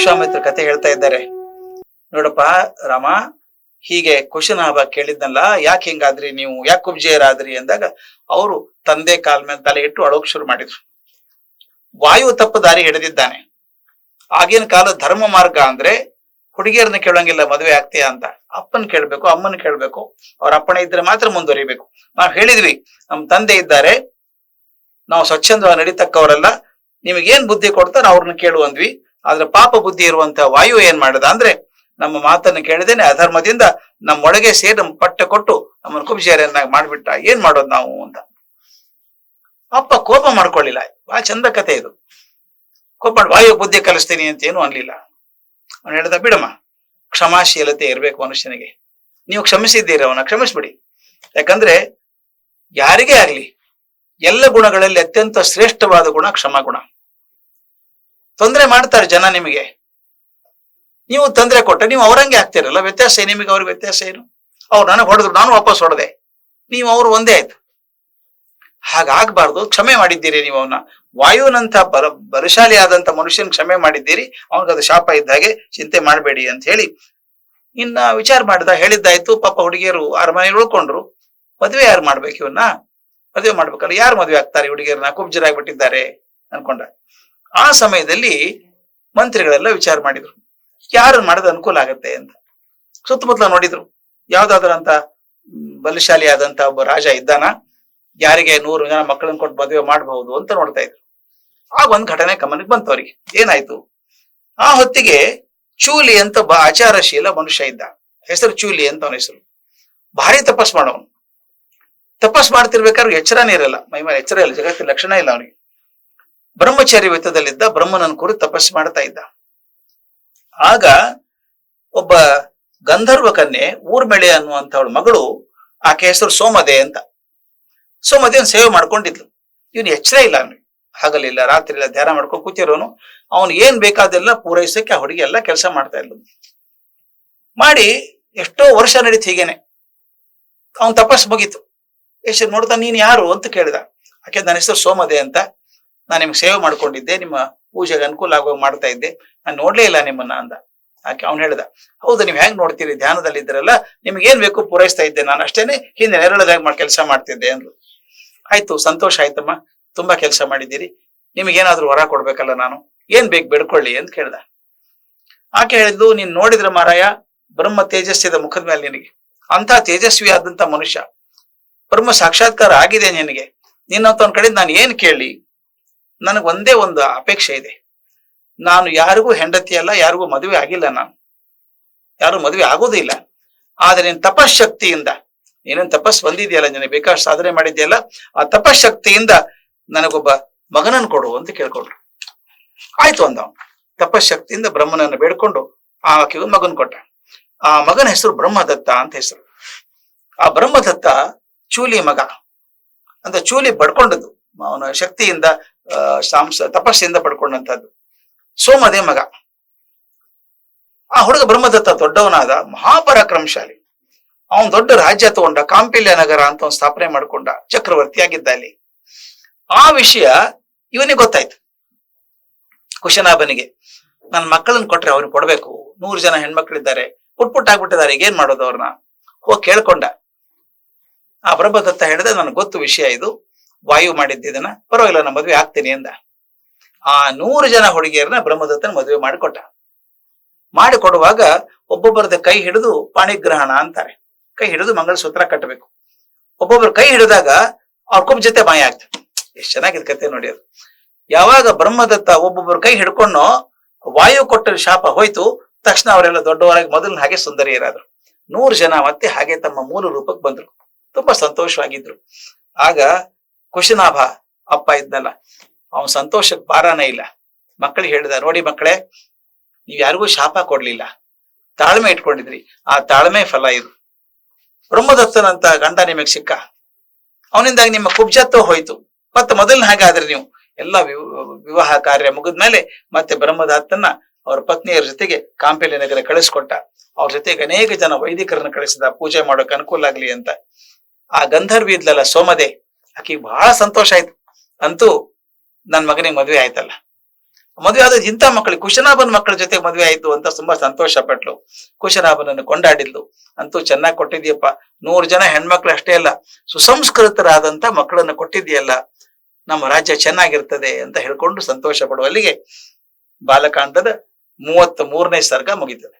ವಿಶ್ವಾಮಿತ್ರ ಕತೆ ಹೇಳ್ತಾ ಇದ್ದಾರೆ. ನೋಡಪ್ಪ, ರಾಮ, ಹೀಗೆ ಕುಶನಾಭ ಕೇಳಿದ್ನಲ್ಲ ಯಾಕೆ ಹಿಂಗಾದ್ರಿ ನೀವು? ಯಾಕೆ ಕುಬ್ಜೆಯರಾದ್ರಿ ಅಂದಾಗ, ಅವರು ತಂದೆ ಕಾಲ್ ಮೇಲೆ ತಲೆ ಇಟ್ಟು ಅಳೋಕ್ ಶುರು ಮಾಡಿದ್ರು. ವಾಯು ತಪ್ಪು ದಾರಿ ಹಿಡಿದಿದ್ದಾನೆ. ಆಗಿನ ಕಾಲ ಧರ್ಮ ಮಾರ್ಗ ಅಂದ್ರೆ ಹುಡುಗಿಯರನ್ನ ಕೇಳಂಗಿಲ್ಲ, ಮದುವೆ ಆಗ್ತೀಯ ಅಂತ. ಅಪ್ಪನ್ ಕೇಳ್ಬೇಕು, ಅಮ್ಮನ್ ಕೇಳ್ಬೇಕು, ಅವ್ರ ಅಪ್ಪಣೆ ಇದ್ರೆ ಮಾತ್ರ ಮುಂದುವರಿಬೇಕು. ನಾವು ಹೇಳಿದ್ವಿ, ನಮ್ ತಂದೆ ಇದ್ದಾರೆ, ನಾವು ಸ್ವಚ್ಛಂದವಾಗಿ ನಡೀತಕ್ಕವರಲ್ಲ, ನಿಮಗೇನ್ ಬುದ್ಧಿ ಕೊಡ್ತಾರ ಅವ್ರನ್ನ ಕೇಳು ಅಂದ್ವಿ. ಆದ್ರೆ ಪಾಪ ಬುದ್ಧಿ ಇರುವಂತ ವಾಯು ಏನ್ ಮಾಡದ ಅಂದ್ರೆ ನಮ್ಮ ಮಾತನ್ನು ಕೇಳಿದೇನೆ ಅಧರ್ಮದಿಂದ ನಮ್ಮೊಳಗೆ ಸೇರಿ ನಮ್ ಪಟ್ಟೆ ಕೊಟ್ಟು ನಮ್ಮನ್ನು ಕುಬ್ಜೇರನ್ನಾಗಿ ಮಾಡ್ಬಿಟ್ಟ. ಏನ್ ಮಾಡೋದು ನಾವು ಅಂತ. ಅಪ್ಪ ಕೋಪ ಮಾಡ್ಕೊಳ್ಳಿಲ್ಲ. ಬಹಳ ಚಂದ ಕತೆ ಇದು. ಕೋಪ ಮಾಡಿ ವಾಯು ಬುದ್ಧಿ ಕಲಿಸ್ತೀನಿ ಅಂತ ಏನು ಅನ್ಲಿಲ್ಲ. ಅವನು ಹೇಳ್ದ, ಬಿಡಮ್ಮ, ಕ್ಷಮಾಶೀಲತೆ ಇರ್ಬೇಕು ಮನುಷ್ಯನಿಗೆ. ನೀವು ಕ್ಷಮಿಸಿದ್ದೀರಿ ಅವನ, ಕ್ಷಮಿಸ್ಬಿಡಿ. ಯಾಕಂದ್ರೆ ಯಾರಿಗೇ ಆಗ್ಲಿ, ಎಲ್ಲ ಗುಣಗಳಲ್ಲಿ ಅತ್ಯಂತ ಶ್ರೇಷ್ಠವಾದ ಗುಣ ಕ್ಷಮಾ ಗುಣ. ತೊಂದರೆ ಮಾಡ್ತಾರೆ ಜನ ನಿಮಗೆ. ನೀವು ತೊಂದರೆ ಕೊಟ್ಟರೆ ನೀವು ಅವರಂಗೆ ಆಗ್ತಿರಲ್ಲ, ವ್ಯತ್ಯಾಸ ನಿಮಗೆ ಅವ್ರಿಗೆ ವ್ಯತ್ಯಾಸ ಏನು? ಅವ್ರು ನನಗೆ ಹೊಡೆದ್ರು, ನಾನು ವಾಪಸ್ ಹೊಡೆದೆ. ನೀವು ಅವ್ರು ಒಂದೇ ಆಯ್ತು. ಹಾಗಾಗ್ಬಾರ್ದು, ಕ್ಷಮೆ ಮಾಡಿದ್ದೀರಿ ನೀವು ಅವನ. ವಾಯುವಿನಂತ ಬಲ ಬಲಶಾಲಿ ಆದಂತ ಮನುಷ್ಯನ್ ಕ್ಷಮೆ ಮಾಡಿದ್ದೀರಿ ಅವನಿಗದು ಶಾಪ ಇದ್ದಾಗೆ ಚಿಂತೆ ಮಾಡಬೇಡಿ ಅಂತ ಹೇಳಿ. ಇನ್ನ ವಿಚಾರ ಮಾಡಿದ, ಹೇಳಿದ್ದಾಯ್ತು, ಪಾಪ ಹುಡುಗಿಯರು ಅರಮನೆಯಲ್ಲಿ ಉಳ್ಕೊಂಡ್ರು. ಮದುವೆ ಯಾರು ಮಾಡ್ಬೇಕು ಇವನ್ನ? ಮದುವೆ ಮಾಡ್ಬೇಕಲ್ಲ ಯಾರು ಮದುವೆ ಆಗ್ತಾರೆ ಹುಡುಗಿಯರನ್ನ? ಕುಬ್ಜರಾಗ್ಬಿಟ್ಟಿದ್ದಾರೆ ಅನ್ಕೊಂಡ. ಆ ಸಮಯದಲ್ಲಿ ಮಂತ್ರಿಗಳೆಲ್ಲ ವಿಚಾರ ಮಾಡಿದ್ರು. ಯಾರನ್ನ ಮಾಡಿದ ಅನುಕೂಲ ಆಗತ್ತೆ ಅಂತ. ಸುತ್ತಮುತ್ತಲ ನೋಡಿದ್ರು. ಯಾವ್ದಾದ್ರಂತ ಬಲಶಾಲಿ ಆದಂತ ಒಬ್ಬ ರಾಜ ಇದ್ದಾನ. ಯಾರಿಗೆ ನೂರು ಜನ ಮಕ್ಕಳನ್ನ ಕೊಟ್ಟು ಮದುವೆ ಮಾಡಬಹುದು ಅಂತ ನೋಡ್ತಾ ಇದ್ರು. ಆ ಒಂದ್ ಘಟನೆ ಗಮನಕ್ಕೆ ಬಂತು ಅವ್ರಿಗೆ. ಏನಾಯ್ತು? ಆ ಹೊತ್ತಿಗೆ ಚೂಲಿ ಅಂತ ಒಬ್ಬ ಆಚಾರಶೀಲ ಮನುಷ್ಯ ಇದ್ದ. ಹೆಸರು ಚೂಲಿ ಅಂತ ಅವನ ಹೆಸರು. ಭಾರಿ ತಪಸ್ ಮಾಡೋನು ತಪಸ್ ಮಾಡ್ತಿರ್ಬೇಕಾದ್ರೆ ಎಚ್ಚರನೇ ಇರಲ್ಲ. ಮೈ ಮೇಲೆ ಎಚ್ಚರ ಇಲ್ಲ. ಜಗತ್ತಿನ ಲಕ್ಷಣ ಇಲ್ಲ ಅವನಿಗೆ. ಬ್ರಹ್ಮಚಾರಿ ವ್ಯತದಲ್ಲಿದ್ದ ಬ್ರಹ್ಮನನ್ನು ಕುರಿತು ತಪಸ್ಸು ಮಾಡ್ತಾ ಇದ್ದ. ಆಗ ಒಬ್ಬ ಗಂಧರ್ವ ಕನ್ಯೆ ಊರ್ಮೆಳೆ ಅನ್ನುವಂಥವಳ ಮಗಳು ಆಕೆ ಹೆಸರು ಸೋಮದೆ ಅಂತ. ಸೋಮದೇವನ್ ಸೇವೆ ಮಾಡ್ಕೊಂಡಿದ್ಲು. ಇವನು ಎಚ್ಚರ ಇಲ್ಲ ಹಗಲಿಲ್ಲ ರಾತ್ರಿ ಇಲ್ಲ ಧ್ಯಾನ ಮಾಡ್ಕೊಂಡು ಕೂತಿರೋನು. ಅವನು ಏನ್ ಬೇಕಾದೆಲ್ಲ ಪೂರೈಸಕ್ಕೆ ಆ ಹುಡುಗಿ ಎಲ್ಲ ಕೆಲಸ ಮಾಡ್ತಾ ಇದ್ಲು. ಮಾಡಿ ಎಷ್ಟೋ ವರ್ಷ ನಡೀತು ಹೀಗೇನೆ. ಅವನ್ ತಪಸ್ ಮುಗೀತು. ಎಷ್ಟು ನೋಡ್ತಾ ನೀನ್ ಯಾರು ಅಂತ ಕೇಳಿದ. ಆಕೆ, ನನ್ನ ಹೆಸರು ಸೋಮದೆ ಅಂತ. ನಾನು ನಿಮ್ಗೆ ಸೇವೆ ಮಾಡ್ಕೊಂಡಿದ್ದೆ, ನಿಮ್ಮ ಪೂಜೆಗೆ ಅನುಕೂಲ ಆಗುವಾಗ ಮಾಡ್ತಾ ಇದ್ದೆ. ನಾನು ನೋಡ್ಲೇ ಇಲ್ಲ ನಿಮ್ಮನ್ನ ಅಂದ. ಆಕೆ ಅವ್ನು ಹೇಳ್ದ, ಹೌದು, ನೀವ್ ಹೆಂಗ್ ನೋಡ್ತೀರಿ? ಧ್ಯಾನದಲ್ಲಿ ಇದ್ರಲ್ಲ, ನಿಮ್ಗೆ ಏನ್ ಬೇಕು ಪೂರೈಸ್ತಾ ಇದ್ದೆ. ನಾನು ಅಷ್ಟೇನೆ ಹಿಂದೆ ನೆರಳದಾಗ ಮಾಡಿ ಕೆಲಸ ಮಾಡ್ತಿದ್ದೆ ಅಂದ್ರು ಆಯ್ತು, ಸಂತೋಷ ಆಯ್ತಮ್ಮ. ತುಂಬಾ ಕೆಲಸ ಮಾಡಿದ್ದೀರಿ. ನಿಮಗೇನಾದ್ರೂ ವರ ಕೊಡ್ಬೇಕಲ್ಲ ನಾನು. ಏನ್ ಬೇಕು ಬೇಡ್ಕೊಳ್ಳಿ ಅಂತ ಕೇಳ್ದ. ಆಕೆ ಹೇಳಿದ್ದು, ನೀನ್ ನೋಡಿದ್ರ ಮಾರಾಯ, ಬ್ರಹ್ಮ ತೇಜಸ್ಸಿದ ಮುಖದ ಮೇಲೆ ನಿನಗೆ. ಅಂತ ತೇಜಸ್ವಿ ಆದಂತ ಮನುಷ್ಯ. ಬ್ರಹ್ಮ ಸಾಕ್ಷಾತ್ಕಾರ ಆಗಿದೆ ನಿನಗೆ. ನಿನ್ನಂತ ಕಡೆ ನಾನು ಏನ್ ಕೇಳಿ ನನಗೆ ಒಂದೇ ಒಂದು ಅಪೇಕ್ಷೆ ಇದೆ. ನಾನು ಯಾರಿಗೂ ಹೆಂಡತಿ ಅಲ್ಲ, ಯಾರಿಗೂ ಮದುವೆ ಆಗಿಲ್ಲ ನಾನು. ಯಾರು ಮದುವೆ ಆಗೋದಿಲ್ಲ ಆದ್ರೆ ನೀನ್ ತಪಶಕ್ತಿಯಿಂದ ನೀನೇನ್ ತಪಸ್ ಬಂದಿದೆಯಲ್ಲ, ನಿನಗೆ ಬೇಕಾಷ್ಟು ಸಾಧನೆ ಮಾಡಿದ್ಯಲ್ಲ, ಆ ತಪಶಕ್ತಿಯಿಂದ ನನಗೊಬ್ಬ ಮಗನನ್ನು ಕೊಡು ಅಂತ ಕೇಳ್ಕೊಂಡ್ರು. ಆಯ್ತು ಅಂದ ತಪಸ್ ತಪಶಕ್ತಿಯಿಂದ ಬ್ರಹ್ಮನನ್ನು ಬೇಡ್ಕೊಂಡು ಆ ಕಿವ ಮಗನ್ ಕೊಟ್ಟ. ಆ ಮಗನ ಹೆಸರು ಬ್ರಹ್ಮದತ್ತ ಅಂತ ಹೆಸರು. ಆ ಬ್ರಹ್ಮದತ್ತ ಚೂಲಿ ಮಗ. ಅಂತ ಚೂಲಿ ಪಡ್ಕೊಂಡದ್ದು ಅವನ ಶಕ್ತಿಯಿಂದ ಸಾಂಸ ತಪಸ್ಸಿಂದ ಪಡ್ಕೊಂಡಂತದ್ದು ಸೋಮದೇ ಮಗ. ಆ ಹುಡುಗ ಬ್ರಹ್ಮದತ್ತ ದೊಡ್ಡವನಾದ ಮಹಾಪರಾಕ್ರಮಶಾಲಿ. ಅವನ್ ದೊಡ್ಡ ರಾಜ್ಯ ತಗೊಂಡ, ಕಾಂಪಿಲ್ಯ ನಗರ ಅಂತ ಅವ್ನು ಸ್ಥಾಪನೆ ಮಾಡ್ಕೊಂಡ ಚಕ್ರವರ್ತಿಯಾಗಿದ್ದ ಅಲ್ಲಿ ಆ ವಿಷಯ ಇವನಿಗೆ ಗೊತ್ತಾಯ್ತು. ಕುಶನಾಭನಿಗೆ, ನನ್ನ ಮಕ್ಕಳನ್ನ ಕೊಟ್ರೆ ಅವ್ರಿಗೆ ಕೊಡ್ಬೇಕು. ನೂರು ಜನ ಹೆಣ್ಮಕ್ಳಿದ್ದಾರೆ. ಪುಟ್ ಪುಟ್ ಆಗ್ಬಿಟ್ಟಿದ್ದಾರೆ ಏನ್ ಮಾಡೋದು ಅವ್ರನ್ನ? ಹೋಗಿ ಕೇಳ್ಕೊಂಡ. ಆ ಬ್ರಹ್ಮದತ್ತ ಹೇಳಿದೆ, ನನಗೆ ಗೊತ್ತು ವಿಷಯ ಇದು. ವಾಯು ಮಾಡಿದ್ದಿದನ್ನ ಪರವಾಗಿಲ್ಲ, ನಾನು ಮದುವೆ ಆಗ್ತೀನಿ ಅಂದ ಆ ನೂರು ಜನ ಹುಡುಗಿಯರನ್ನ ಬ್ರಹ್ಮದತ್ತನ ಮದುವೆ ಮಾಡಿಕೊಟ್ಟ. ಮಾಡಿಕೊಡುವಾಗ ಒಬ್ಬೊಬ್ಬರದ ಕೈ ಹಿಡಿದು ಪಾಣಿಗ್ರಹಣ ಅಂತಾರೆ. ಕೈ ಹಿಡಿದು ಮಂಗಳಸೂತ್ರ ಕಟ್ಟಬೇಕು. ಒಬ್ಬೊಬ್ಬರ ಕೈ ಹಿಡಿದಾಗ ಅವ್ರ ಕೊಬ್ಬ ಜೊತೆ ಮಾಯ ಆಗ್ತದೆ. ಎಷ್ಟು ಚೆನ್ನಾಗಿದೆ ಕತೆ ನೋಡಿ ಅದು. ಯಾವಾಗ ಬ್ರಹ್ಮದತ್ತ ಒಬ್ಬೊಬ್ಬರ ಕೈ ಹಿಡ್ಕೊಂಡು ವಾಯು ಕೊಟ್ಟ ಶಾಪ ಹೋಯ್ತು, ತಕ್ಷಣ ಅವರೆಲ್ಲ ದೊಡ್ಡವರಾಗಿ ಮೊದಲಿನ ಹಾಗೆ ಸುಂದರಿಯರಾದ್ರು. ನೂರು ಜನ ಮತ್ತೆ ಹಾಗೆ ತಮ್ಮ ಮೂಲ ರೂಪಕ್ಕೆ ಬಂದ್ರು. ತುಂಬಾ ಸಂತೋಷವಾಗಿದ್ರು. ಆಗ ಕುಶನಾಭ ಅಪ್ಪ ಇದ್ನಲ್ಲ, ಅವನ್ ಸಂತೋಷಕ್ಕೆ ಭಾರನೇ ಇಲ್ಲ. ಮಕ್ಕಳಿಗೆ ಹೇಳಿದ, ನೋಡಿ ಮಕ್ಕಳೇ, ನೀವ್ ಯಾರಿಗೂ ಶಾಪ ಕೊಡ್ಲಿಲ್ಲ. ತಾಳ್ಮೆ ಇಟ್ಕೊಂಡಿದ್ರಿ. ಆ ತಾಳ್ಮೆ ಫಲ ಇದು. ಬ್ರಹ್ಮದತ್ತನಂತ ಗಂಡ ನಿಮಗ್ ಸಿಕ್ಕ. ಅವನಿಂದಾಗಿ ನಿಮ್ಮ ಕುಬ್ಜತ್ವ ಹೋಯ್ತು. ಮತ್ತೆ ಮೊದಲನೇ ಹಾಗೆ ಆದ್ರೆ ನೀವು ಎಲ್ಲ ವಿವ- ವಿವಾಹ ಕಾರ್ಯ ಮುಗಿದ್ಮೇಲೆ ಮತ್ತೆ ಬ್ರಹ್ಮದತ್ತನ್ನ ಅವ್ರ ಪತ್ನಿಯರ ಜೊತೆಗೆ ಕಾಂಪೇಲಿ ನಗರ ಕಳಿಸ್ಕೊಟ್ಟ. ಅವ್ರ ಜೊತೆಗೆ ಅನೇಕ ಜನ ವೈದಿಕರನ್ನ ಕಳಿಸಿದ. ಪೂಜೆ ಮಾಡೋಕೆ ಅನುಕೂಲ ಆಗ್ಲಿ ಅಂತ. ಆ ಗಂಧರ್ವಿ ಇದ್ಲಲ್ಲ ಸೋಮದೆ ಆಕಿಗೆ ಬಹಳ ಸಂತೋಷ ಆಯ್ತು. ಅಂತೂ ನನ್ನ ಮಗನಿಗೆ ಮದುವೆ ಆಯ್ತಲ್ಲ. ಮದುವೆ ಆದ್ರೆ ಇಂಥ ಮಕ್ಕಳಿಗೆ ಕುಶನಾಭನ್ ಮಕ್ಕಳ ಜೊತೆ ಮದುವೆ ಆಯ್ತು ಅಂತ ತುಂಬಾ ಸಂತೋಷ ಪಟ್ಲು. ಕುಶನಾಭನನ್ನು ಕೊಂಡಾಡಿದ್ಲು. ಅಂತೂ ಚೆನ್ನಾಗಿ ಕೊಟ್ಟಿದ್ಯಪ್ಪ. ನೂರು ಜನ ಹೆಣ್ಮಕ್ಳು ಅಷ್ಟೇ ಅಲ್ಲ, ಸುಸಂಸ್ಕೃತರಾದಂತ ಮಕ್ಕಳನ್ನು ಕೊಟ್ಟಿದ್ಯಲ್ಲ, ನಮ್ಮ ರಾಜ್ಯ ಚೆನ್ನಾಗಿರ್ತದೆ ಅಂತ ಹೇಳ್ಕೊಂಡು ಸಂತೋಷ ಪಡುವಲ್ಲಿಗೆ ಬಾಲಕಾಂಡದ ಮೂವತ್ತ್ ಮೂರನೇ ಸರ್ಗ ಮುಗಿತದೆ.